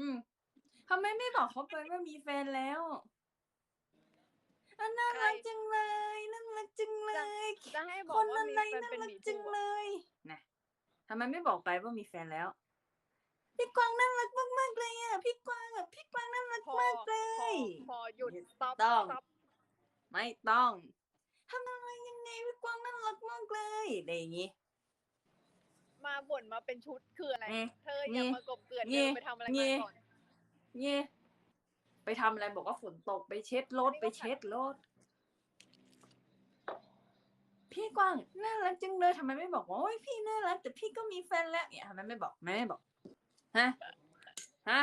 อืมทำไมไม่บอกเขาไปว่ามีแฟนแล้วอันน่ารักจังเลยน่ารักจังเลยจะให้บคอกนว่าอะไรมีแฟนน่าเป็นรัหกมีจังภูเลอะยนะทำไมไม่บอกไปว่ามีแฟนแล้ว พี่กวางน่ารักมากๆเลยอะพี่กวางอะพี่กวางน่ารักพอมากเลพอย พอหยุด stop ต้อง stop ไม่ต้องทำอะไรยังไงพี่กวางน่ารักมากเลยอะไรอย่างงี้ มาบ่นมาเป็นชุดคืออะไร เอ๊ะเธออย่าเอ๊ะมากบเกลื่อนเอ๊ะเดินไปทำอะไรเอ๊ะมาก่อนเงี้ยไปทำอะไรบอกว่าฝนตกไปเช็ดรถนี่ก็ไปเช็ดรถพี่กวางน่ารักจังเลยทำไมไม่บอกว่าโอ้ยพี่น่ารักแต่พี่ก็มีแฟนแล้วเนี่ยทำไมไม่บอกไม่บอก ฮะ ฮะ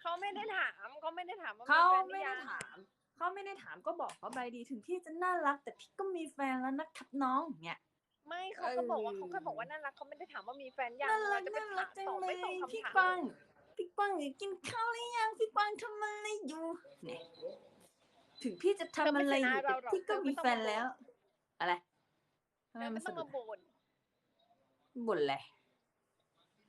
เขาไม่ได้ถามเขาไม่ได้ถามว่าเขาแฟนหรืไม่อได้ยังถาม เขาไม่ได้ถามก็บอกเขาไปดีถึงพี่จะน่ารัก แต่พี่ก็มีแฟนแล้วนะครับน้องเนี่ย ไม่เขาก็บอกว่าเออเขาแค่บอกว่าน่ารักเขาไม่ได้ถามว่ามีแฟนยังน่ารัเรากจะไปน่ารัถากมจังตอบเลไม่ยตรงพี่คำถามกวางพี่กวางอยากกินข้าวหรือยังพี่กวางทำอะไรอยู่เนี่ยถึงพี่จะทำอะไรอยู่แต่พี่ก็มีแฟนแล้ว อะไรทำไมแล้วมัไม่นต้สองนุมากบ่นบ่นแหละ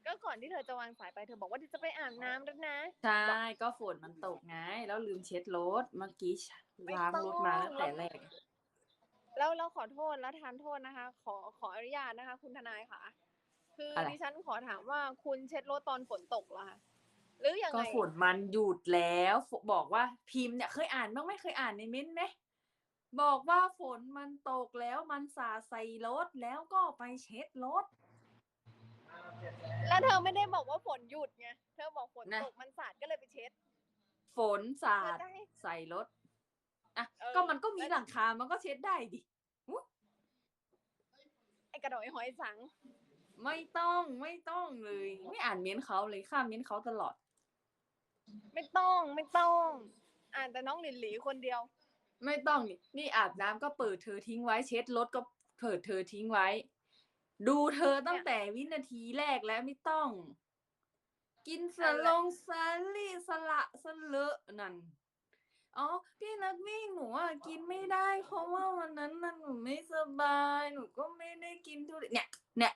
ก็ก่อนที่เธอจะวางสายไปเธอบอกว่าเธอจะไปอาบน้ำแล้วนะ ใช่ ก็ฝนมันตกไง แล้วลืมเช็ดรถเมื่อกี้ล้างรถมาตั้งแต่แรก แล้วเราขอโทษและทานโทษนะคะ ขอขออนุญาตนะคะ คุณทนายค่ะ คืออะไร ดิฉันขอถามว่าคุณเช็ดรถตอนฝนตกเหรอคะหรือยังก็ไงฝนมันหยุดแล้วฝบอกว่าพิมพ์เนี่ยเคยอ่านบ้างไหมเคยอ่านในเม้นต์ไหมบอกว่าฝนมันตกแล้วมันสาดใส่รถแล้วก็ไปเช็ดรถ แล้วเธอไม่ได้บอกว่าฝนหยุดไงเธอบอกฝนนะ ตกมันสาดก็เลยไปเช็ดฝนสาเธอดจะให้ใส่รถ อะเออก็มันก็มีแล้วหลังคา มันก็เช็ดได้ดิไอ้กระดอยหอยสัง ไม่ต้องไม่ต้องเลย ไม่อ่านเม้นต์เขาเลยข้ามเม้นต์เขาตลอด ไม่ต้องไม่ต้อง อ่านแต่น้องหลินหลีคนเดียว ไม่ต้องนี่นี่อาบน้ำก็เปิดเธอทิ้งไว้ เช็ดรถก็เปิดเธอทิ้งไว้ ดูเธอตั้งแต่วินาทีแรกแล้วไม่ต้อง กินสอะไรลงสลีสละสเลอะนั่น อ๋อพี่นักวิ่งหนูอะกินไม่ได้ เพราะว่าวันนั้นน่ะหนูไม่สบาย หนูก็ไม่ได้กินทุเรียนเนี่ย เนี่ย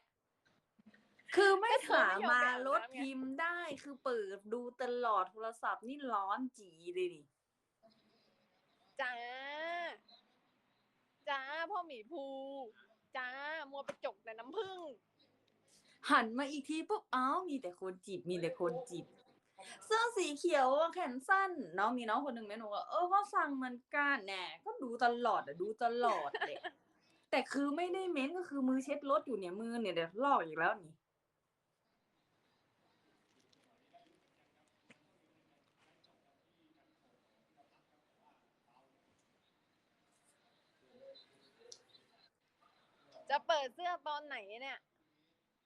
คือไม่ก็เธอสาไม่ยอมมารถไปอาบน้ำไงพิมพ์ได้คือเปิดดูตลอดโทรศัพท์นี่ร้อนจีเลยดิจ้าจ้าพ่อหมีภูจ้ามัวไปจกแต่น้ำผึ้งหันมาอีกทีปุ๊บอ้าวมีแต่คนจีบมีแต่คนจีบ เสื้อสีเขียวอะแขนสั้นน้องมีน้องคนหนึ่งไหมหนูว่าเออก็สั่งเหมือนกันแหน่ก็ดูตลอดอะดูตลอดเลยแต่คือไม่ได้เม้นก็คือมือเช็ดรถอยู่เนี่ยมือเนี่ยเดี๋ยวลอกอีกแล้วนี่จะเปิดเสื้อตอนไหนเนี่ย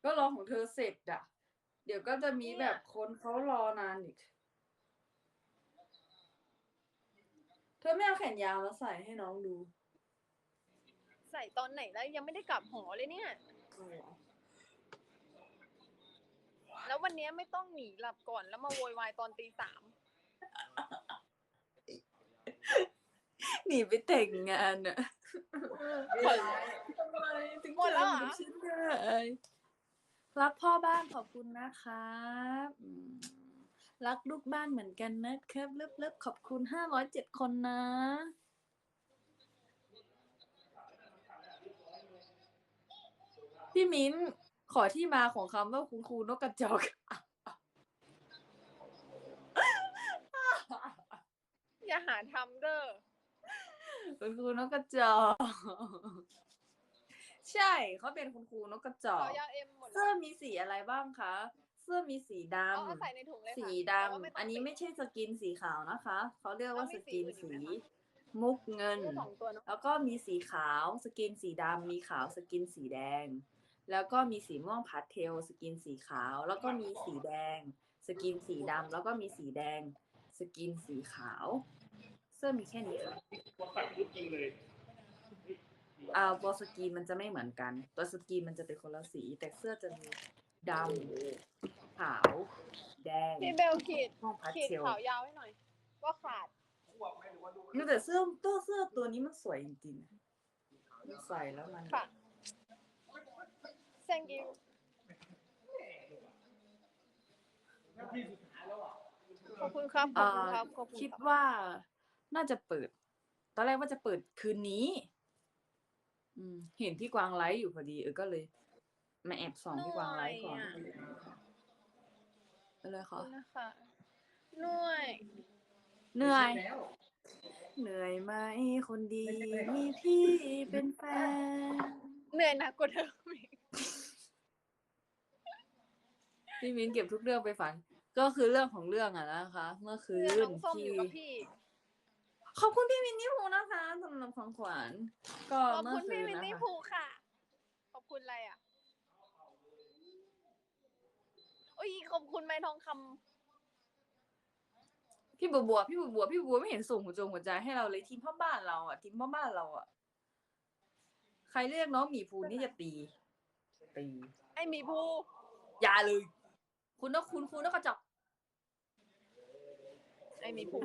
ก็รอของเธอเสร็จอะ เดี๋ยวก็จะมีแบบคนเขารอนานอีก เธอไม่เอาแขนยาวมาใส่ให้น้องดูใส่ตอนไหนแล้วยังไม่ได้กลับหอเลยเนี่ยแล้ววันนี้ไม่ต้องหนีหลับก่อนแล้วมาโวยวายตอนตีสามหนีไปแต่งงานอะหมดแล้วทำไมถึงหมดแล้วเหรอทำกับฉันได้ รักพ่อบ้านขอบคุณนะครับอืมรักลูกบ้านเหมือนกันนะครับเลิฟเลิฟขอบคุณห้าร้อยเจ็ดคนนะพี่มิ้นขอที่มาของคำว่าคุณครูนกกระจอกอย่าหาทำเด้อคุณครูนกกระจอก ใช่เขาเป็นคุณครูนกกระจอขอกยาเอ็มหมดแล้เสื้อวมีสีอะไรบ้างคะ เสื้อมีสีดเอาเอาใส่ในถุงเลยำค่ะสีแต่ว่าดำต้งอันนี้ไม่ใช่สกินสีขาวนะคะ เขาเรียกว่าแล้วสมีสีกินอื่นอีกสีไหมคะมุกเงินเสื้อสองตัวเนาะแล้วก็มีสีขาวสกินสีดำมีขาวสกินสีแดง แล้วก็มีสีม่วงพาสเทลสกินสีขาว แล้วก็มีสีแดง สกินสีดำแล้วก็มีสีแดง สกินสีขาว เสื้อมีแค่นี้ค่ะ อ่าตัวสกรีนมันจะไม่เหมือนกัน ตัวสกรีนมันจะเป็นคนละสี แต่เสื้อจะมีดำขาว แดงพี่เบลขีดม่วงพาสขีดเทลขาวยาวให้หน่อย ว่าขาดนี่แต่เสื้อตัวเสื้อตัวนี้มันสวยจริงๆนะมันใส่แล้วมัน ค่ะ thank you นาทีสุดท้ายแล้วอะคุณครับขอบคุณครับขอบคุณคิดรับว่าน่าจะเปิด ตอนแรกว่าจะเปิดคืนนี้ อืมเห็นพี่กวางไลฟ์อยู่พอดีเออก็เลย มาแอบส่องพี่กวางไลฟ์ก่อนหน่อยอะอะไรขอบคะคุณนะคะหน่วยเหนื่อย เหนื่อยไหมคนดีมีพี่เป็นแฟนเหนื่อยหนักกว่าเดิมอีกพี่มิ้นเก็บทุกเรื่องไปฝัน ก็คือเรื่องของเรื่องอะนะคะ เมื่อคืเพื่อนนน้องส้มอยู่กับพี่ ขอบคุณพี่มินนี่ภูนะคะสำหรับของขวัญก็ขอบเมื่คุอณคืพี่นวินนะนี่คะภูค่ะ ขอบคุณอะไรอะโอ้ยขอบคุณไม้ทองคำพี่บัวบัวพี่บัวบัวพี่บัวบัวไม่เห็นส่งหัวจงหัวใจให้เราเลยทีมพ่อบ้านเราอะทีมพ่อบ้านเราอะใครเรียกน้องหมีภูนี่จะตี ตีไอหมีภูอย่าเลย คุณนกคุณคุณนกกระจอก ไอหมีภู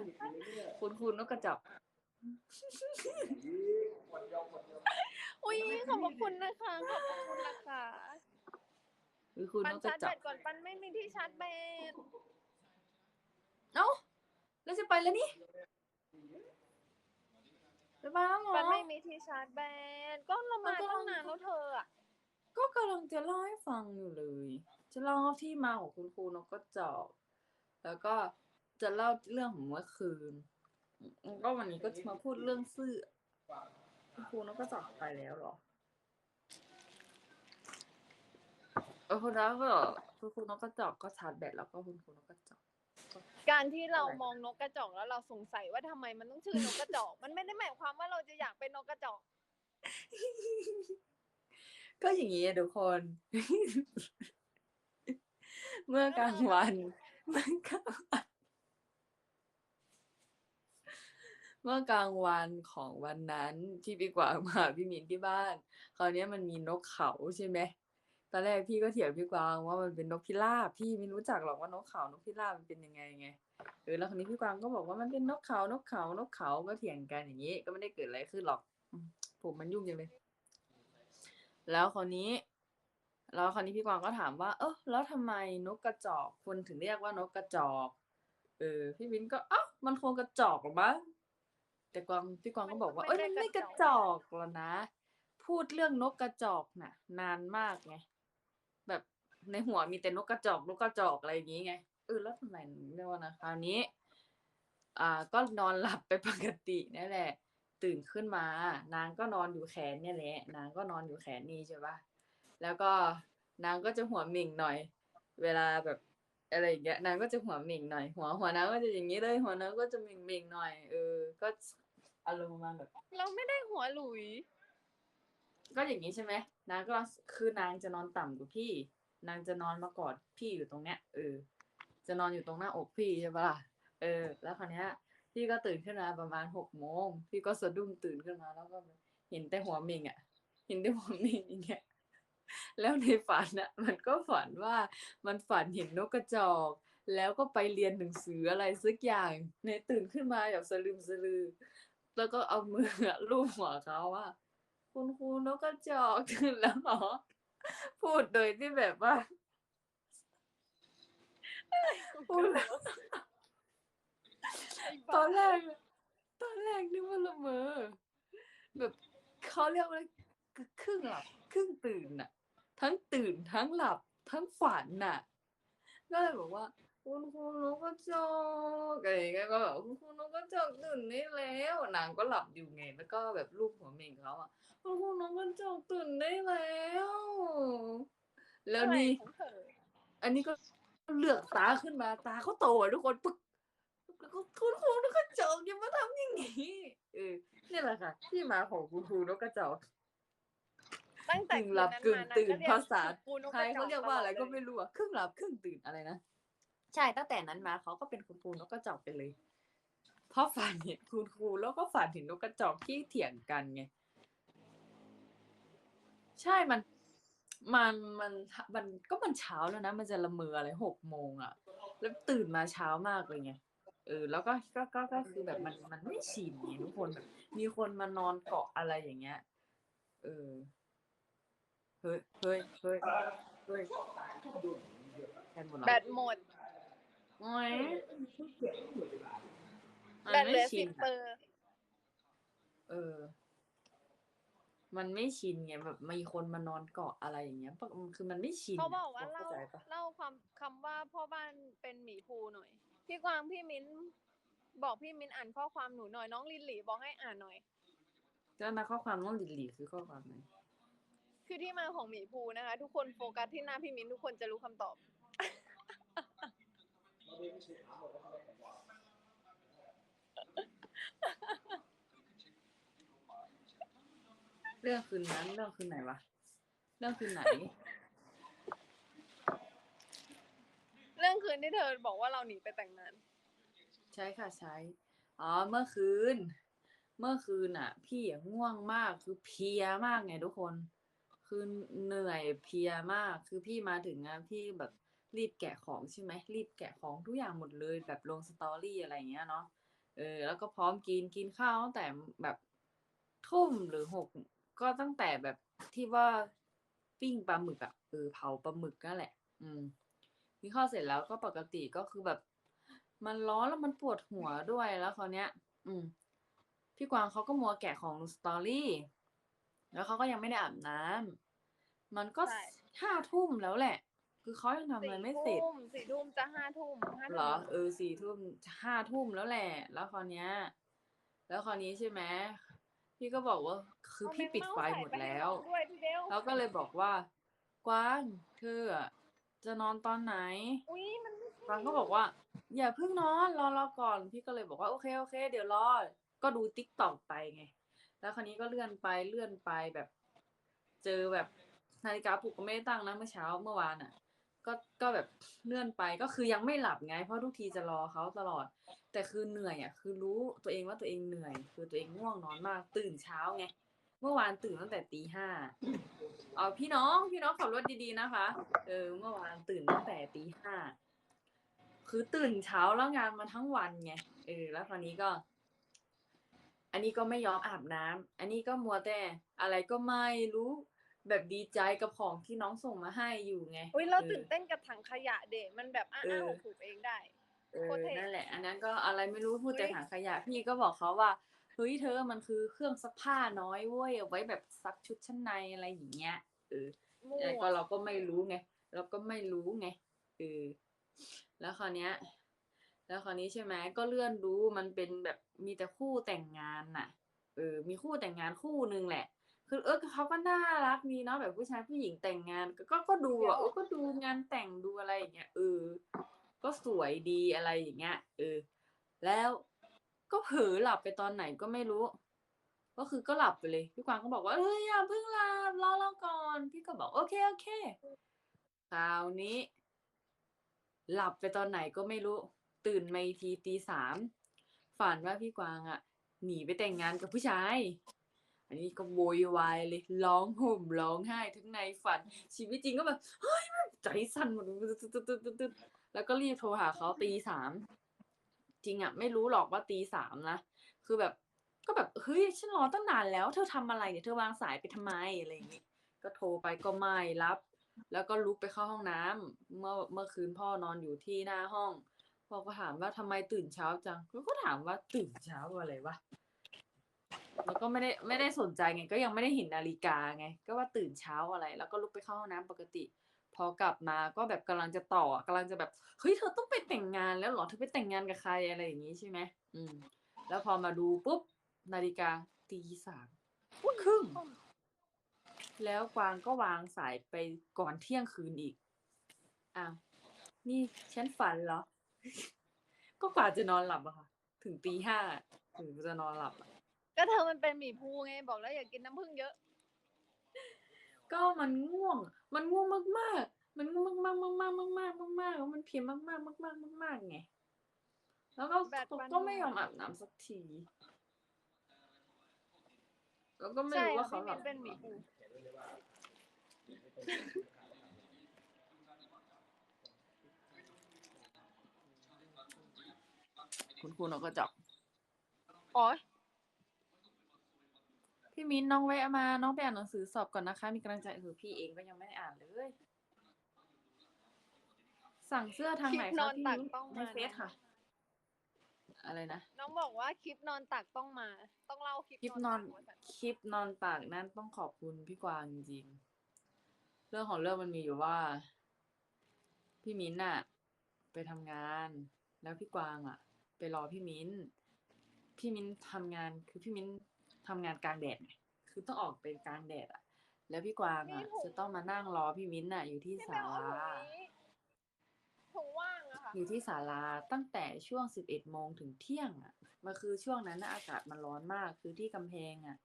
คุณคุณนกกระจอกอุ้ยขอบพระคุณนะคะขอบพระคุณนะคะหรือคุณปันนกกชาระร์จจแบอกตก่อนปันไม่มีที่ชาร์จแบตเอ้าแล้วจะไปแล้วนี่จะไปแล้วเหรอปันไม่มีที่ชาร์จแบตก็เรามามันก็ตั้งนานแล้วเธออะก็กำลังจะเล่าให้ฟังอยู่เลย จะเล่าที่มาของคุณครูนกกระจอก แล้วก็ จะเล่าเรื่องของเมื่อคืนแล้วก็วันนี้ก็จะมาพูดเรื่องเสื้อคุณครูนกกระจอกไปแล้วเหรอเออคนนั้นก็คุณครูนกกระจอกก็ชาร์จแบตแล้วก็คุณครูนกกระจอก การที่เรามองนกกระจอกแล้วเราสงสัยว่าทำไมมันต้องชื่อนกกระจอก มันไม่ได้หมายความว่าเราจะอยากเป็นนกกระจอก ก็อย่างนี้อะทุกคน เมื่อกลางวัน เมื่อกลางวัน เมื่อกลางวันของวันนั้นที่พี่กวางมาหาพี่มินที่บ้าน คราวนี้มันมีนกเขาใช่ไหมตอนแรกพี่ก็เถียงพี่กวางว่ามันเป็นนกพิราบพี่ไม่รู้จักหรอกว่านกเขานกพิราบมันเป็นยังไงไงเออแล้วคราวนี้พี่กวางก็บอกว่ามันเป็นนกเขานกเขานกเขาก็เถียงกันอย่างนี้ก็ไม่ได้เกิดอะไรขึ้นหรอกผมมันยุ่งจังเลย แล้วคราวนี้ แล้วคราวนี้พี่กวางก็ถามว่า เออแล้วทำไมนกกระจอกคนถึงเรียกว่านกกระจอก เออ พี่วินก็เอ้ามันคงกระจอกหรอมั้ง แต่กวางพี่กวางก็บอกว่าเอ้ยมันไม่กระจอกหรอกนะ พูดเรื่องนกกระจอกน่ะ นานมากไงแบบในหัวมีแต่นกกระจอกนกกระจอกอะไรอย่างงี้ไงเออแล้วทำไมเรียกว่านะคราวนี้ อ่า ก็นอนหลับไปปกตินี่แหละ ตื่นขึ้นมา นางก็นอนอยู่แขนเนี่ยแหละ นางก็นอนอยู่แขนนี่ใช่ปะแล้วก็นางก็จะหัวหมิ่งหน่อย เวลาแบบอะไรอย่างเงี้ยนางก็จะหัวหมิ่งหน่อย หัวหัวนางก็จะอย่างนี้เลย หัวนางก็จะหมิ่งหมิ่งหน่อยเออก็ อารมณ์ประมาณแบบ เราไม่ได้หัวหลุย ก็อย่างนี้ใช่ไหมนางก็คือนางจะนอนต่ำกว่าพี่ นางจะนอนมากอดพี่อยู่ตรงเนี้ยเออ จะนอนอยู่ตรงหน้าอกพี่ใช่ปะล่ะเออ แล้วคราวเนี้ย พี่ก็ตื่นขึ้นมาประมาณหกโมงพี่ก็สะดุ้งตื่นขึ้นมาแล้วก็แบบเห็นแต่หัวหมิงอะ เห็นแต่หัวหมิงอย่างเงี้ยแล้วในฝันอะ มันก็ฝันว่ามันฝันเห็นนกกระจอก แล้วก็ไปเรียนหนังสืออะไรสักอย่าง ในตื่นขึ้นมาแบบสลืมสลือ แล้วก็เอามืออะลูบหัวเขาว่า คุณครูนกกระจอกตื่นแล้วเหรอ พูดโดยที่แบบว่าพูดตอนแรกตอนแรกนึกว่าละเมอแบบเขาเรียกว่าครึ่งหลับครึ่งตื่นน่ะ ทั้งตื่นทั้งหลับทั้งฝันน่ะ ก็เลยบอกว่า คุณครูนกกระจอกอะไรอย่างเงี้ยก็แบบคุณครูนกกระจอกตื่นได้แล้วนางก็หลับอยู่ไงแล้วก็แบบลูบหัวเม่งเขาอะคุณครูนกกระจอกตื่นได้แล้ว แล้วนี่อะไรของเธออันนี้ก็เลือกตาขึ้นมาตาเขาโตอะทุกคนปึ๊กแล้วก็คุณครูนกกระจอกอย่ามาทำอย่างนี้เออนี่แหละค่ะ ที่มาของคุณครูนกกระจอกตั้งแต่กึ่งคืนหลับนั้นกึ่งมานะตื่นก็เรียกภาษากูนกไทยจเขาเรียกว่าอะไรก็ตลดไม่เลยรู้อะครึ่งหลับครึ่งตื่นอะไรนะ ใช่ตั้งแต่นั้นมาเขาก็เป็นคุณครูนกกระจอกไปเลยเพราะฝันเห็นคุณครูแล้วก็ฝันเห็นนกกระจอกที่เถียงกันไงใช่มันมันมันมันก็มันเช้าแล้วนะ มันจะละเมออะไรหกโมงอะแล้วตื่นมาเช้ามากเลยไงเออแล้วก็ก็ก็ก็คือแบบมันมันไม่ชินไงทุกคนแบบมีคนมานอนเกาะอะไรอย่างเงี้ยเออเฮ้ยเฮ้ยเฮ้ยเฮ้ยแทนหมดแบตหมด โอ้ยมันแบตเหไม่ลือชิสินบเปอะอร์ เออ มันไม่ชินไงแบบมีคนมานอนเกาะอะไรอย่างเงี้ยปะคือมันไม่ชินเขาอะบอกว่าเข้าเล่าใจปะเล่าความคำว่าพ่อบ้านเป็นหมีภูหน่อย พี่กวางพี่มิ้น บอกพี่มิ้นอ่านข้อความหนูหน่อยน้องลินหลีบอกให้อ่านหน่อย แล้วนะข้อความต้องหลีหลีคือข้อความไหนคือที่มาของหมีภูนะคะ ทุกคนโฟกัสที่หน้าพี่มิ้นทุกคนจะรู้คำตอบ เรื่องคืนนั้นเรื่องคืนไหนวะเรื่องคืนไหน เรื่องคืนที่เธอบอกว่าเราหนีไปแต่งงานใช่ค่ะใช้อ๋อเมื่อคืน เมื่อคืนอะ พี่อะง่วงมากคือเพลียมากไงทุกคน คือเหนื่อยเพลียมากคือพี่มาถึงอะพี่แบบ รีบแกะของใช่ไหมรีบแกะของทุกอย่างหมดเลย แบบลงสตอรี่อะไรอย่างเงี้ยเนาะเออ แล้วก็พร้อมกินกินข้าวตั้งแต่แบบทุ่มหรือหกก็ตั้งแต่แบบที่ว่าปิ้งปลาหมึกอะเออเผาปลาหมึกนั่นแหละ อืมกินข้าวเสร็จแล้วก็ปกติก็คือแบบ มันร้อนแล้วมันปวดหัวด้วยแล้วคราวเนี้ย อืม พี่กวางเขาก็มัวแกะของลงสตอรี่ แล้วเขาก็ยังไม่ได้อาบน้ำมันก็ใช่ห้าทุ่มแล้วแหละ คือเขายังทำอะไรไม่เสร็จทุ่มสี่ทุ่มจะห้าทุ่มห้าเหรทุ่อมเออสี่ทุ่มห้าทุ่มแล้วแหละ แล้วคราวเนี้ย แล้วคราวนี้ใช่ไหมพี่ก็บอกว่าคือพี่ปิดไฟหมดแล้วด้วยพี่เบลแล้วก็เลยบอกว่ากวางเธออะจะนอนตอนไหนอุ้ยมันไม่ใช่กวางก็บอกว่า อย่าเพิ่งนอนรอรอก่อน พี่ก็เลยบอกว่าโอเคโอเค เดี๋ยวรอก็ดูติ๊กต็อกไปไง แล้วคราวนี้ก็เลื่อนไปเลื่อนไปแบบ เจอแบบนาฬิกาปลุกก็ไม่ได้ตั้งนะเมื่อเช้าเมื่อวานอะ ก็ก็แบบเลื่อนไปก็คือยังไม่หลับไง เพราะทุกทีจะรอเขาตลอด แต่คือเหนื่อยอะ คือรู้ตัวเองว่าตัวเองเหนื่อย คือตัวเองง่วงนอนมาก ตื่นเช้าไงเมื่อวานตื่นตั้งแต่ตีห้าเอาพี่น้องพี่น้องขับรถดีๆนะคะ เออเมื่อวานตื่นตั้งแต่ตีห้าคือตื่นเช้าแล้วงานมาทั้งวันไงเออแล้วคราวนี้ก็ อันนี้ก็ไม่ยอมอาบน้ำอันนี้ก็มัวแต่อะไรก็ไม่รู้ แบบดีใจกับของที่น้องส่งมาให้อยู่ไงอุ้ยเราออตื่นเต้นกับถังขยะเด็มันแบบอ้าเออวถูกเองได้เอโคอตรเท่นั่นแหละ อันนั้นก็อะไรไม่รู้พูดแต่เฮ้ยถังขยะ พี่ก็บอกเขาว่าเฮ้ยเธอมันคือเครื่องซักผ้าน้อยเว้ยเอาไว้แบบซักชุดชั้นในอะไรอย่างเงี้ยเออมั่แต่วก็เราก็ไม่รู้ไงเราก็ไม่รู้ไงเออแล้วคราวเนี้ย แล้วคราวนี้ใช่ไหมก็เลื่อนดูมันเป็นแบบมีแต่คู่แต่งงานน่ะเออมีคู่แต่งงานคู่หนึ่งแหละ คือเออเขาก็น่ารักมีเนาะแบบผู้ชายผู้หญิงแต่งงานก็ก็ก็ดูอะเออก็ดูงานแต่งดูอะไรอย่างเงี้ยเออก็สวยดีอะไรอย่างเงี้ยเออ แล้วก็เผลอหลับไปตอนไหนก็ไม่รู้ ก็คือก็หลับไปเลย พี่กวางก็บอกว่าเอ้ยอย่าเพิ่งหลับรอเราก่อน พี่ก็บอกโอเคโอเคคราวนี้ หลับไปตอนไหนก็ไม่รู้ ตื่นมาอีกทีตีสามฝันว่าพี่กวางอะหนีไปแต่งงานกับผู้ชาย อันนี้ก็โวยวายเลยร้องห่มร้องไห้ทั้งในฝัน ชีวิตจริงก็แบบเฮ้ยใจสั่นหมดแล้วก็รีบโทรหาเขาตีสามจริงอะไม่รู้หรอกว่าตีสามนะคือแบบก็แบบเฮ้ยฉันรอตั้งนานแล้ว เธอทำอะไรเนี่ยเธอวางสายไปทำไมอะไรอย่างงี้ก็โทรไปก็ไม่รับ แล้วก็ลุกไปเข้าห้องน้ำเมื่อเมื่อคืนพ่อนอนอยู่ที่หน้าห้องพ่อก็ถามว่าทำไมตื่นเช้าจังก็ถามว่าตื่นเช้าอะไรวะ แล้วก็ไม่ได้ไม่ได้สนใจไง ก็ยังไม่ได้เห็นนาฬิกาไง ก็ว่าตื่นเช้าอะไร แล้วก็ลุกไปเข้าห้องน้ำปกติ พอกลับมาก็แบบกำลังจะต่อกำลังจะแบบเฮ้ยเธอต้องไปแต่งงานแล้วเหรอเธอไปแต่งงานกับใครอะไรอย่างงี้ใช่ไหมอืม แล้วพอมาดูปุ๊บนาฬิกาตีสามครึ่งแล้วกวางก็วางสายไปก่อนเที่ยงคืนอีกอ้าวนี่ฉันฝันเหรอ ก็กว่าจะนอนหลับอะค่ะ ถึงตีห้าถึงจะนอนหลับอะ ก็เธอมันเป็นหมีภูไงบอกแล้วอย่ากินน้ำผึ้งเยอะ ก็มันง่วง มันง่วงมากๆ มันง่วงมากๆมากๆมากๆมากๆแล้วมันเพลียมากๆมากๆมากๆไง แล้วก็แบตมัน ก็ไม่ยอมอาบน้ำสักที แล้วก็ไม่ใช่รู้ว่าพี่เขาหมิลับนเป็นหมีภูคุณครูนกกระจอก อ๋อ พี่มิ้นน้องแวะมา น้องไปอ่านหนังสือสอบก่อนนะคะ มีกำลังใจเออพี่เองก็ยังไม่ได้อ่านเลยสสั่งเสื้อทางคลิไหนปนคะอนพี่ตักมิ้นต้องในมา เฟซค่ะ อะไรนะ น้องบอกว่าคลิปนอนตักต้องมา ต้องเล่าคลิปคลิปนนออนนตักว่าสันคลิปนอนตากนั้นต้องขอบคุณพี่กวางจริงๆเรื่องของเรื่องมันมีอยู่ว่า พี่มิ้นท์อะไปทำงาน แล้วพี่กวางอะไปรอพี่มิ้นท์พี่มิ้นท์ทำงานคือพี่มิ้น ท์ทำงานกลางแดดไงคือต้องออกไปกลางแดดอะแล้วพี่กวางอะจะต้องมานั่งรอพี่มิ้นท์อะอยู่ที่พี่ศาแม่เอาถุลางนี้ถุงว่างอะค่ะอยู่ที่ศาลาตั้งแต่ช่วงสิบเอ็ดโมงถึงเที่ยงอะมันคือช่วงนั้นน่ะอากาศมันร้อนมาก คือที่กำแพงอะ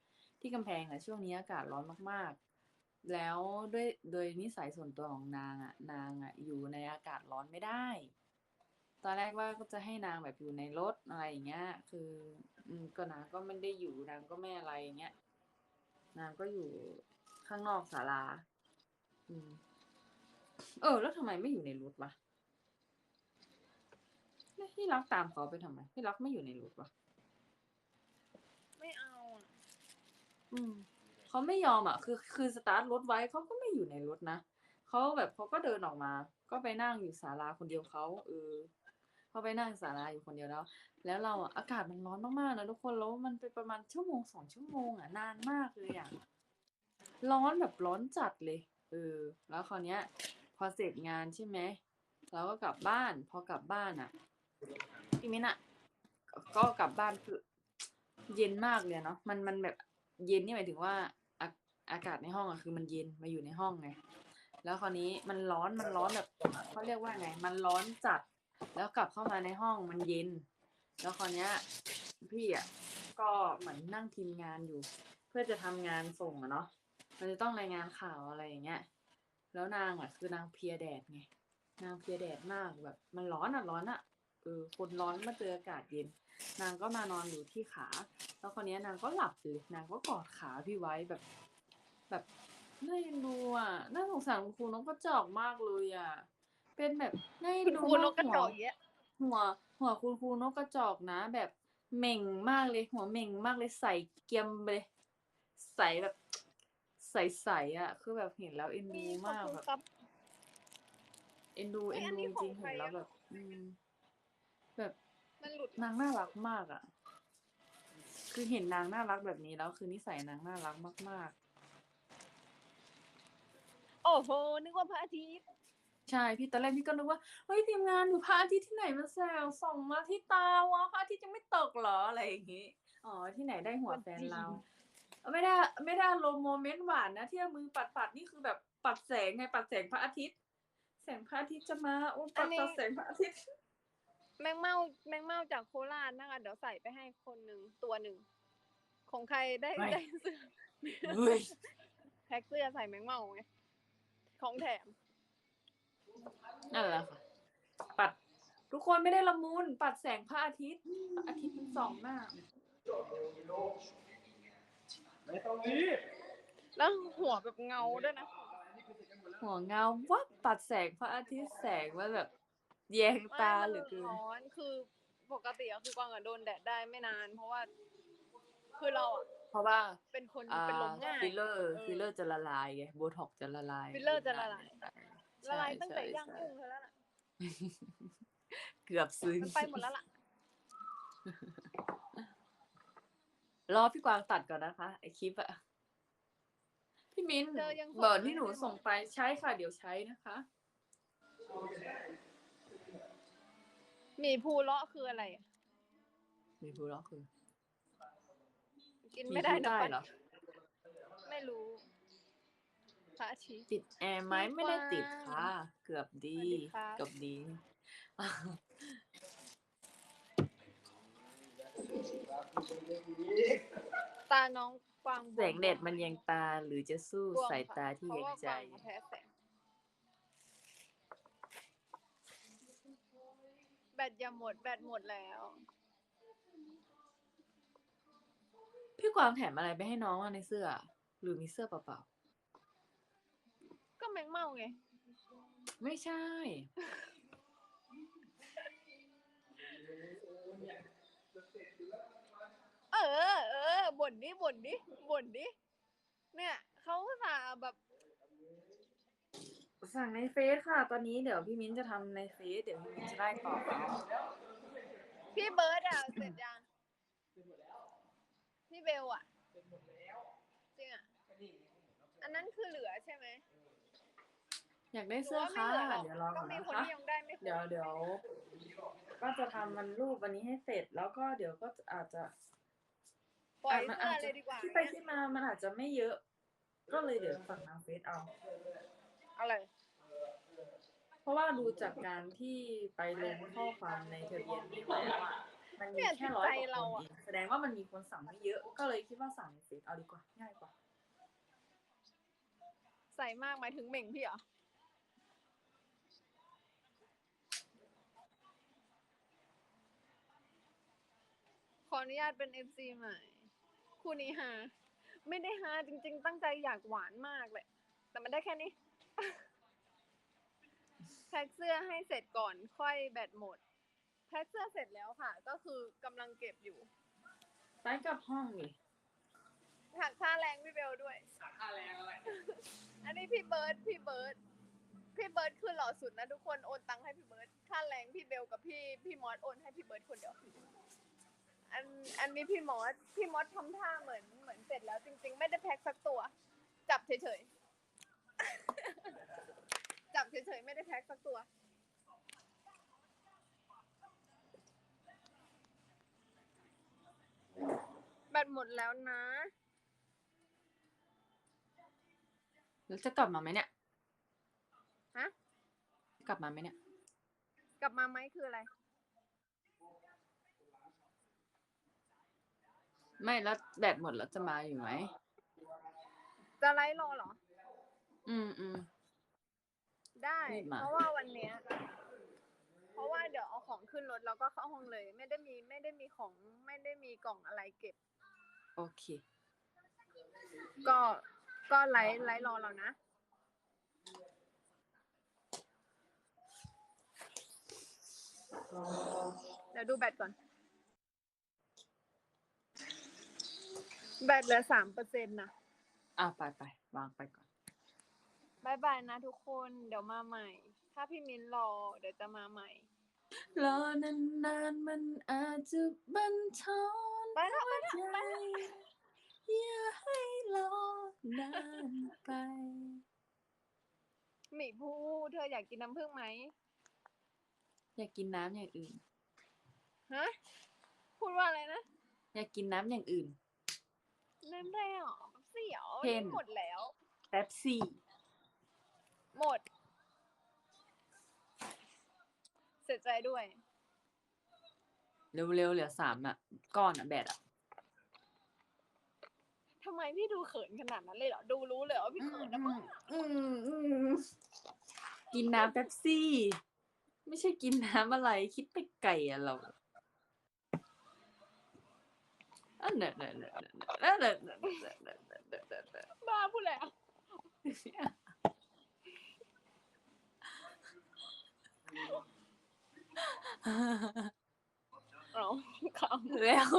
ที่กำแพงอะช่วงนี้อากาศร้อนมากๆ แล้วด้วยโดยนิสัยส่วนตัวของนางอะ นางอะอยู่ในอากาศร้อนไม่ได้ ตอนแรกว่าก็จะให้นางแบบอยู่ในรถอะไรอย่างเงี้ย คือ อืมก็นางก็ไม่ได้อยู่นางก็ไม่อะไรอย่างเงี้ย นางก็อยู่ข้างนอกศาลา อืม เออ แล้วทำไมไม่อยู่ในรถวะแล้วพี่รักตามเขาไปทำไมพี่รักไม่อยู่ในรถวะไม่เอาอะอืมเขาไม่ยอมอะ คือ คือสตาร์ทรถไว้เขาก็ไม่อยู่ในรถนะเขาแบบเขาก็เดินออกมา ก็ไปนั่งอยู่ศาลาคนเดียวเขาเออ เขาไปนั่งศาลาอยู่คนเดียวแล้ว แล้วเราอะอากาศมันร้อนมากๆนะทุกคนแล้วมันเป็นประมาณชั่วโมงสองชั่วโมงอะนานมากเลยอะร้อนแบบร้อนจัดเลยเออแล้วคราวเนี้ย พอเสร็จงานใช่ไหมเราก็กลับบ้านพอกลับบ้านอะพี่มิ้นอะก็กลับบ้านคือเย็นมากเลยเนาะมันมันแบบเย็นนี่หมายถึงว่าอาอากาศในห้องอะคือมันเย็นมาอยู่ในห้องไงแล้วคราวนี้มันร้อนมันร้อนแบบเขาเรียกว่าไง มันร้อนจัด แล้วกลับเข้ามาในห้องมันเย็น แล้วคราวเนี้ย พี่อะก็เหมือนนั่งทีมงานอยู่ เพื่อจะทำงานส่งอะเนาะมันจะต้องรายงานข่าวอะไรอย่างเงี้ย แล้วนางอะคือนางเพียแดดไงนางเพียแดดมากแบบ มันร้อนอะร้อนอะเออคนร้อนมาเจออากาศเย็น นางก็มานอนอยู่ที่ขา แล้วคนนี้ยนางก็หลับเลยนางก็กอดขาพี่ไว้แบบ แบบน่าเอ็นดูอะน่าสงสารคุณครูน้องกระจอกมากเลยอะ เป็นแบบน่าเอ็นคุณดูครูนกกระจอกหัวเยอะหัว หัวคุณครูนกกระจอกนะ แบบเหม่งมากเลยหัวเหม่งมากเลยใส่เกียมไปเลย ใสแบบ ใสๆอะ คือแบบเห็นแล้วเอ็นมีดูขอบมากคุณแบบครับเอ็นดูเอ้เอ็ยนอันดูนี้จริงของเห็นใครแล้วอะแบบ อืม แบบมันหลุดนางน่ารักมากอะ คือเห็นนางน่ารักแบบนี้แล้วคือนิสัยนางน่ารักมากโอ้โหนึกว่าพระอาทิตย์ๆ ใช่พี่ตอนแรกพี่ก็นึกว่าเฮ้ยทีมงานอยู่พระอาทิตย์ที่ไหนมาแซวส่องมาที่ตาวะพระอาทิตย์ยังไม่ตกเหรออะไรอย่างงี้อ๋อที่ไหนได้หัวแฟนเรา ไม่ได้ไม่ได้ลมณ์โมเมนต์หวานนะที่เอามือปัดปัดๆนี่คือแบบปัดแสงไงปัดแสงพระอาทิตย์ แสงพระอาทิตย์จะมาโอ้ปัดอันนี้ปัดแสงพระอาทิตย์แมงเม่าแมงเม่าจากโคราชนะคะเดี๋ยวใส่ไปให้คนหนึ่งตัวหนึ่งของใครได้ได้เสื้อเฮ้ยแพ็คเสื้อใส่แมงเม่าไงของแถม นั่นแหละค่ะ ปัด ทุกคนไม่ได้ละมุนปัดแสงพระอาทิตย์พระอาทิตย์มันส่องหน้า ไม่ต้องรีบแล้วหัวแบบเงาด้วยนะ หัวเงาวับปัดแสงพระอาทิตย์แสงมันแบบ แยงตาเหลือเกินไม่มันร้อนคือปกติอะคือกวางอะโดนแดดได้ไม่นาน เพราะว่า คือเราอะเพราะว่าเป็นคนอ่าเป็นลมง่ายฟิลเลอร์เออฟิลเลอร์จะละลายไงโบท็อกซ์จะละลายฟิลเลอร์จะละลายใช่ ละลายตั้งแต่ใช่ย่างใช่กุ้งเธอแล้วน่ะเกือบซึ้งมันไปหมดแล้วล่ะ รอพี่กวางตัดก่อนนะคะ ไอคลิปอะพี่มิ้นเธอยังส่งเบิร์ดที่มาหนูให้หมดส่งไปใช้ค่ะ เดี๋ยวใช้นะคะหมีภูเลาะคืออะไรอะมีผู้ร้องคือ กินไม่ได้ผู้นะใต้ปันเหรอไม่รู้ พระอาทิตย์ติดแอร์ไหมพี่ไม่ได้ติดกวางค่ะ เกือบดี สวัสดีครับ เกือบดี ตาน้องกวางบวมแสงแดดมันยังตาหรือจะสู้บวมสายตาที่เพเย็ราะนว่ากใจวางมาแพ้แสงแบตอย่าหมดแบตหมดแล้ว พี่กวางแถมอะไรไปให้น้องอะในเสื้อ หรือมีเสื้อเปล่าก็ แมงเม่าไงๆไม่ใช่ เออ เออบ่นดิบ่นดิบ่นดิเนี่ยเขาอุตส่าห์แบบสั่งในเฟซค่ะ ตอนนี้เดี๋ยวพี่มิ้นจะทำในเฟซเดี๋ยวพี่มิ้นจะได้ตอบเอาพี่เบิร์ดอะ เสร็จยังพี่เบลอะจริงอะอันนั้นคือเหลือใช่ไหม อยากได้หรืเสื้อว่าไม่ค่ะเหลือหรอกเดี๋ยวรอต้ก่อองนมีนะคนคะที่ยังได้ไม่ครบเดี๋ยวเดี๋ยวก็จะทำมันรูปวันนี้ให้เสร็จแล้วก็เดี๋ยวก็อาจจะปล่อยมันเสื้ออาจเลจะยดีกว่าที่ไปที่มามันอาจจะไม่เยอะ ก็เลยเดี๋ยวสั่งทางเฟซเอา อะไรเพราะว่าดูจากการที่ไปลงข้อความในทะเบียนนี้แล้วอะมันมีเนี่ยแค่ร้อยจิตใจกว่าเราคนอะเองแสดงว่ามันมีคนสั่งไม่เยอะ ก็เลยคิดว่าสั่งในเฟซเอาดีกว่าง่ายกว่า ใส่มากหมายถึงเหม่งพี่เหรอ ออนุญาตเป็นเอฟซีใหม่ คู่นี้ฮาไม่ได้ฮาจริง ๆ ตั้งใจอยากหวานมากเลย แต่มันได้แค่นี้ แพ็คเสื้อให้เสร็จก่อนค่อยแบตหมด แพ็คเสื้อเสร็จแล้วค่ะ ก็คือกำลังเก็บอยู่ไปกลับห้องเลยหักค่าแรงพี่เบลด้วย ค่าแรงอะไรอันนี้พี่เบิร์ดพี่เบิร์ดพี่เบิร์ดคือหล่อสุดนะทุกคนโอนตังค์ให้พี่เบิร์ดค่าแรงพี่เบลกับพี่พี่มอสโอนให้พี่เบิร์ดคนเดียว อันอันนี้พี่มอสพี่มอสทำท่าเหมือนเหมือนเสร็จแล้ว จริง ๆ ไม่ได้แพ็คสักตัว จับเฉยๆ จับเฉยๆ ไม่ได้แพ็คสักตัว แบตหมดแล้วนะ แล้วจะกลับมาไหมเนี่ย ฮะ กลับมาไหมเนี่ย กลับมาไหมคืออะไร ไม่แล้วแบตหมดแล้วจะมาอยู่ไหม จะไลฟ์รอเหรอ อืมอืม ได้ รีบมา เพราะว่าวันเนี้ย เพราะว่าเดี๋ยวเอาของขึ้นรถแล้วก็เข้าห้องเลย ไม่ได้มีไม่ได้มีของไม่ได้มีกล่องอะไรเก็บ โอเค ก็ก็ไลฟ์ไลฟ์รอเรานะ เดี๋ยวดูแบตก่อน แบตเหลือสามเปอร์เซ็นต์นะอะไปไปวางไปก่อนบายบายนะทุกคนเดี๋ยวมาใหม่ ถ้าพี่มิ้นรอ เดี๋ยวจะมาใหม่ รอนานๆมันอาจจะบันทอนไปแล้วไปแล้วใจไปแล้ว อย่าให้รอนานไป หมีภูเธออยากกินน้ำผึ้งไหมอยากกินน้ำอย่างอื่น ฮะ พูดว่าอะไรนะ อยากกินน้ำอย่างอื่น น้ำแร่หรอเสียวเพ่นหมดแล้ว แป๊บซี่หมด เสียใจด้วย เร็วๆเหลือสามอะ ก้อนอะแบตอะ ทำไมพี่ดูเขินขนาดนั้นเลยเหรอ ดูรู้เลยว่าพี่เขินนะมึงอืมอืมกินน้ำแป๊บซี่ ไม่ใช่กินน้ำอะไร คิดไปไก่อะเรา นั่นแหละนั่นแหละนั่นแหละบ้าพูดแล้วเราขำแล้ว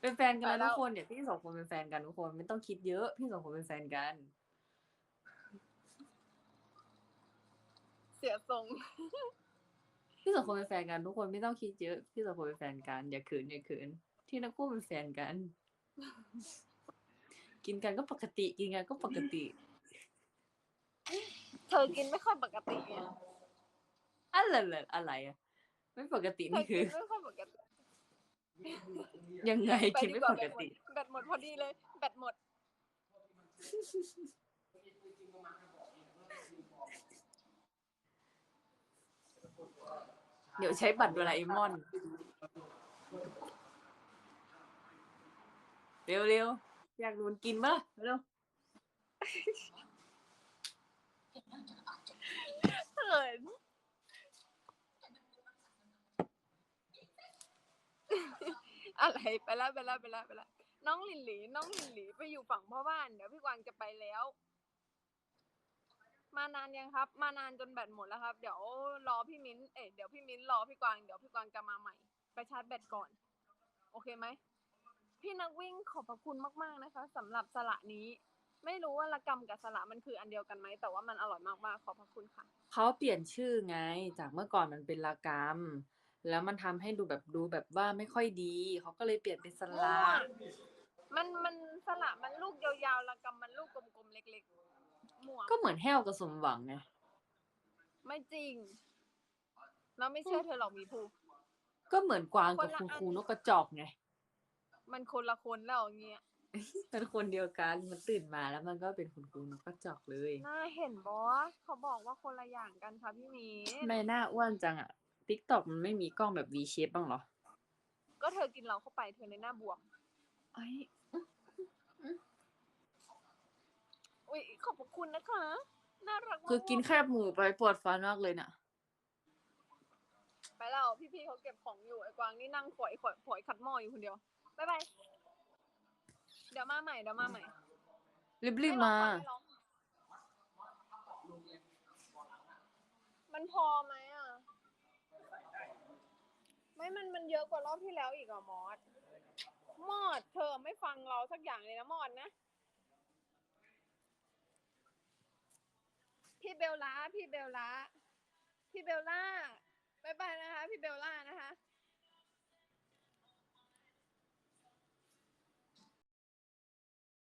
เป็นแฟนกันทุกคนเนี่ยพี่สองคนเป็นแฟนกันทุกคนไม่ต้องคิดเยอะ พี่สองคนเป็นแฟนกัน เสียทรง พี่สองคนเป็นแฟนกันทุกคนไม่ต้องคิดเยอะ พี่สองคนเป็นแฟนกันอย่าเขินอย่าเขินที่นักคู่เป็นแฟนกัน กินกันก็ปกติกินกันก็ปกติ เธอกินไม่ค่อยปกติไงอะไรเลยอะไรอะไม่ปกติเธอนี่กิคือนไม่ค่อยปกติยังไงไปกินดีไม่กว่าปกติ แบตหมดแบตหมดพอดีเลย แบตหมด เดี๋ยวใช้บัตรโดราเอมอน เร็วเร็วอยากโดนกินปะเร็วเขินอะไรไปแล้วไปแล้วไปแล้วไปแล้วน้องลินหลีน้องลินหลีไปอยู่ฝั่งพ่อบ้านเดี๋ยวพี่กวางจะไปแล้ว มานานยังครับ มานานจนแบตหมดแล้วครับ เดี๋ยวรอพี่มิ้นเอ๊ะเดี๋ยวพี่มิ้นรอพี่กวางเดี๋ยวพี่กวางจะมาใหม่ ไปชาร์จแบตก่อน โอเคไหมพี่นักวิ่งขอบพระคุณมากๆนะคะสำหรับสละนี้ ไม่รู้ว่าละกำกับสละมันคืออันเดียวกันไหมแต่ว่ามันอร่อยมากๆขอบพระคุณค่ะเขาเปลี่ยนชื่อไง จากเมื่อก่อนมันเป็นลากรรมแล้วมันทำให้ดูแบบดูแบบว่าไม่ค่อยดีเขาก็เลยเปลี่ยนเป็นสลามั่วมันมันสละมันลูกยาวๆละกำมันลูกกลมๆเล็กๆ หมวก ก็เหมือนแห้วกับสมหวังไงไม่จริง เราไม่เชื่อเธอหรอกมีภู ก็เหมือนกวางกับคนละคุณอันครูนกกระจอกไงมันคนละคนแล้วอย่างเงี้ยเป็นคนเดียวกันมันตื่นมาแล้วมันก็เป็นคุณครูนกกระจอกเลยน่าเห็นบอสเขาบอกว่าคนละอย่างกันค่ะพี่หมีทำไมหน้าอ้วนจังอะทิกตอกมันไม่มีกล้องแบบ V shape บ้างเหรอก็เธอกินเราเข้าไปเธอในหน้าบวมไอ้ อุ้ยขอบพระคุณนะคะ น่ารักมากคือกินแคบหมูไปปวดฟันมากเลยน่ะ ไปแล้วพี่ๆเขาเก็บของอยู่ไอ้กวางนี่นั่งฝอยฝอยฝอยขัดหม้ออยู่คนเดียวบ๊ายบายเดี๋ยวมาใหม่เดี๋ยวมาใหม่รีบๆมาไร้องมันพอไหมอะ ไม่มันมันเยอะกว่ารอบที่แล้วอีกอะมอสมอดเธอไม่ฟังเราสักอย่างเลยนะมอดนะ พี่เบลล่าพี่เบลล่าพี่เบลล่าบายบายนะคะ พี่เบลล่านะคะ